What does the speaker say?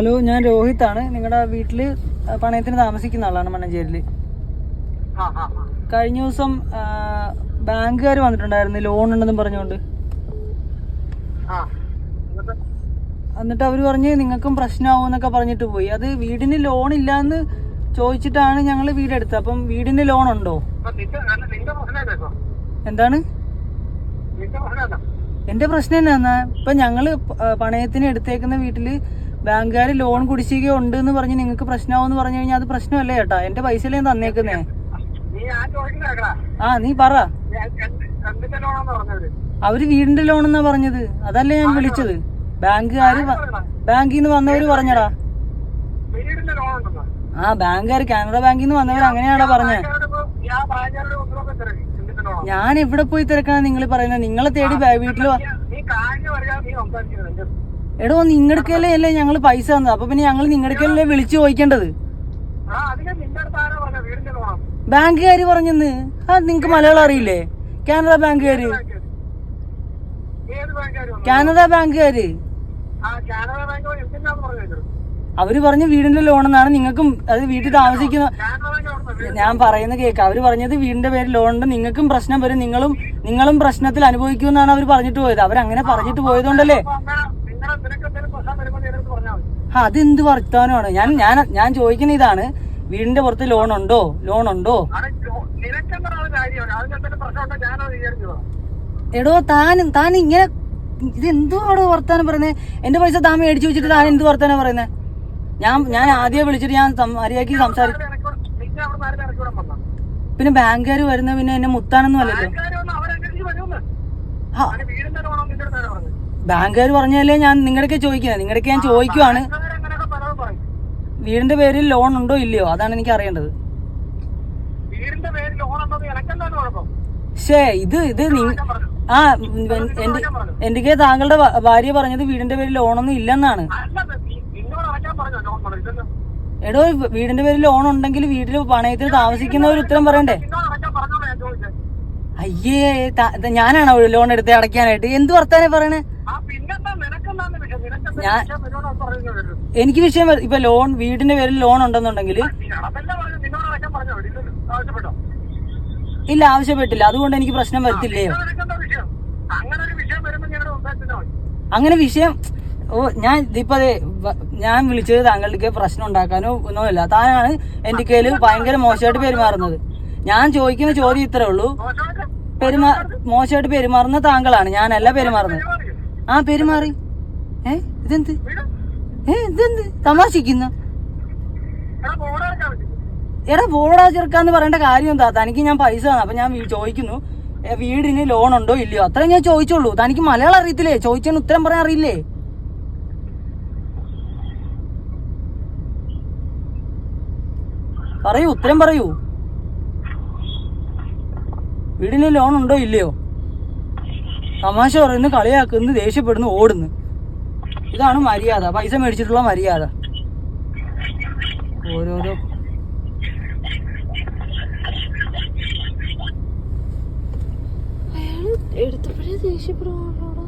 Hello ഞാൻ രോഹിത് ആണ് നിങ്ങളുടെ വീട്ടിൽ പണയത്തിന് താമസിക്കുന്ന ആളാണ് മണ്ണഞ്ചേരിയിൽ. കഴിഞ്ഞ ദിവസം ബാങ്കുകാർ വന്നിട്ടുണ്ടായിരുന്നു ലോൺ ഉണ്ടെന്നും പറഞ്ഞുകൊണ്ട് എന്നിട്ട്? അവർ അവർ പറഞ്ഞ് നിങ്ങൾക്കും പ്രശ്നമാവും എന്നൊക്കെ പറഞ്ഞിട്ട് പോയി. അത് വീടിന് ലോൺ ഇല്ലാന്ന് ചോദിച്ചിട്ടാണ് ഞങ്ങൾ വീടെടുത്തത്. അപ്പം വീടിന് ലോൺ ഉണ്ടോ എന്താണ്? എന്റെ പ്രശ്നം എന്നാ ഇപ്പൊ ഞങ്ങൾ പണയത്തിന് എടുത്തേക്കുന്ന വീട്ടിൽ ബാങ്കുകാർ ലോൺ കുടിശ്ശിക ഉണ്ട് എന്ന് പറഞ്ഞ് നിങ്ങൾക്ക് പ്രശ്നമാവെന്ന് പറഞ്ഞു കഴിഞ്ഞാൽ അത് പ്രശ്നമല്ലേ ചേട്ടാ? എന്റെ പൈസ ഞാൻ തന്നേക്കുന്നേ. ആ നീ പറ. അവർ വീടിന്റെ ലോൺ എന്നാ പറഞ്ഞത്. അതല്ലേ ഞാൻ വിളിച്ചത്. ബാങ്കുകാര് ബാങ്കിൽ നിന്ന് വന്നവര് പറഞ്ഞടാ. ആ ബാങ്കുകാർ കാനറ ബാങ്കിൽ നിന്ന് വന്നവർ അങ്ങനെയാടാ പറഞ്ഞേ? ഞാൻ എവിടെ പോയി തിരക്കാണ് നിങ്ങൾ പറയുന്നത് നിങ്ങളെ തേടി ബാ- എടോ നിങ്ങടുക്കല്ലേ അല്ലേ ഞങ്ങൾ പൈസ തന്നത്? അപ്പൊ പിന്നെ ഞങ്ങൾ നിങ്ങടുക്കല്ലേ വിളിച്ചു ചോദിക്കേണ്ടത്? ബാങ്കുകാര് പറഞ്ഞെന്ന്. ആ നിങ്ങക്ക് മലയാളം അറിയില്ലേ? കാനഡ ബാങ്കുകാര്. കാനഡ ബാങ്കുകാര്. അവർ പറഞ്ഞ വീടിന്റെ ലോൺ എന്നാണ് നിങ്ങൾക്കും അത് വീട്ടിൽ താമസിക്കുന്ന ഞാൻ പറയുന്ന കേക്ക് അവർ പറഞ്ഞത് വീടിന്റെ പേര് ലോൺ ഉണ്ട് നിങ്ങൾക്കും പ്രശ്നം വരും. നിങ്ങളും നിങ്ങളും പ്രശ്നത്തിൽ അനുഭവിക്കുമെന്നാണ് അവർ പറഞ്ഞിട്ട് പോയത്. അവരങ്ങനെ പറഞ്ഞിട്ട് പോയതുകൊണ്ടല്ലേ നിങ്ങളെ നിനക്ക് എന്തെങ്കിലും പ്രശ്നം വരുമ്പോൾ നീ എടുത്ത് പറഞ്ഞാൽ മതി ആ അതെന്ത് വർത്താനമാണ് ഞാൻ ഞാൻ ഞാൻ ചോദിക്കുന്ന ഇതാണ്. വീടിന്റെ പുറത്ത് ലോൺ ഉണ്ടോ? ലോൺ ഉണ്ടോ? എടോ താൻ താൻ ഇങ്ങനെ ഇത് എന്തുവാടോ വർത്താനം പറയുന്നത് എന്റെ പൈസ താൻ മേടിച്ചു വെച്ചിട്ട് താൻ എന്ത് വർത്താനം പറയുന്നത് ഞാൻ ഞാൻ ആദ്യം വിളിച്ചിട്ട് ഞാൻ മര്യാദയ്ക്ക് വന്ന? പിന്നെ ബാങ്കുകാർ വരുന്ന പിന്നെ എന്നെ മുത്താനൊന്നും അല്ലല്ലോ. ബാങ്കുകാർ പറഞ്ഞല്ലേ ഞാൻ നിങ്ങളുടെയൊക്കെ ചോദിക്കുന്നത് നിങ്ങളുടെയൊക്കെ ഞാൻ ചോദിക്കുവാണ്. വീടിന്റെ പേരിൽ ലോൺ ഉണ്ടോ ഇല്ലയോ? അതാണ് എനിക്ക് അറിയേണ്ടത്. ഷേ ഇത് ഇത് ആ എന്റെ താങ്കളുടെ ഭാര്യ പറഞ്ഞത് വീടിന്റെ പേരിൽ ലോണൊന്നും ഇല്ലെന്നാണ്? എടോ വീടിന്റെ പേരിൽ ലോൺ ഉണ്ടെങ്കിൽ വീട്ടിൽ പണയത്തിന് താമസിക്കുന്നവർ ഉത്തരം പറയണ്ടേ? അയ്യേ ഞാനാണോ ലോൺ എടുത്ത് അടയ്ക്കാനായിട്ട്? എന്ത് വർത്താനെ പറയണേ ആ പിന്നെന്താ നിനക്കെന്താന്ന് വിഷയം നിനക്കെന്താ ഞാൻ- എനിക്ക് വിഷയം ഇപ്പൊ ലോൺ വീടിന്റെ പേരിൽ ലോൺ ഉണ്ടെന്നുണ്ടെങ്കിൽ ഇല്ല ആവശ്യപ്പെട്ടില്ല. അതുകൊണ്ട് എനിക്ക് പ്രശ്നം വിഷയം? അങ്ങനെ വിഷയം ഓ ഞാൻ ഇതിപ്പോ ഞാൻ വിളിച്ചത് താങ്കൾക്ക് പ്രശ്നം ഉണ്ടാക്കാനോ ഒന്നുമില്ല താനാണ് എന്റെ കയ്യിൽ ഭയങ്കര മോശമായിട്ട് പെരുമാറുന്നത്. ഞാൻ ചോദിക്കുന്ന ചോദ്യം ഇത്രേ ഉള്ളൂ. പെരുമാ മോശമായിട്ട് പെരുമാറുന്ന താങ്കളാണ്. ഞാനല്ല പെരുമാറുന്നത്? ആ പെരുമാറി. ഏ? ഇതെന്ത്? ഏ ഇതെന്ത്? തമാശിക്കുന്നു. എടാ ബോർഡാ ചെറുക്കാന്ന് പറയേണ്ട കാര്യം എന്താ? തനിക്ക് ഞാൻ പൈസ തന്നു. അപ്പൊ ഞാൻ ചോദിക്കുന്നു. വീടിന് ലോൺ ഉണ്ടോ ഇല്ലയോ? അത്രേ ഞാൻ ചോദിച്ചോളൂ തനിക്ക് മലയാളം അറിയത്തില്ലേ? ചോദിച്ചതിന് ഉത്തരം പറയാൻ അറിയില്ലേ? പറയൂ ഉത്തരം പറയൂ. വീടിന് ലോൺ ഉണ്ടോ ഇല്ലയോ? തമാശ പറയുന്നു കളിയാക്കുന്നു ദേഷ്യപ്പെടുന്നു ഓടുന്നു. ഇതാണ് മര്യാദ. പൈസ മേടിച്ചിട്ടുള്ള മര്യാദ. ഓരോരോ എടുത്തപ്പോഴേ ദേഷ്യപ്പെടുവാണല്ലോ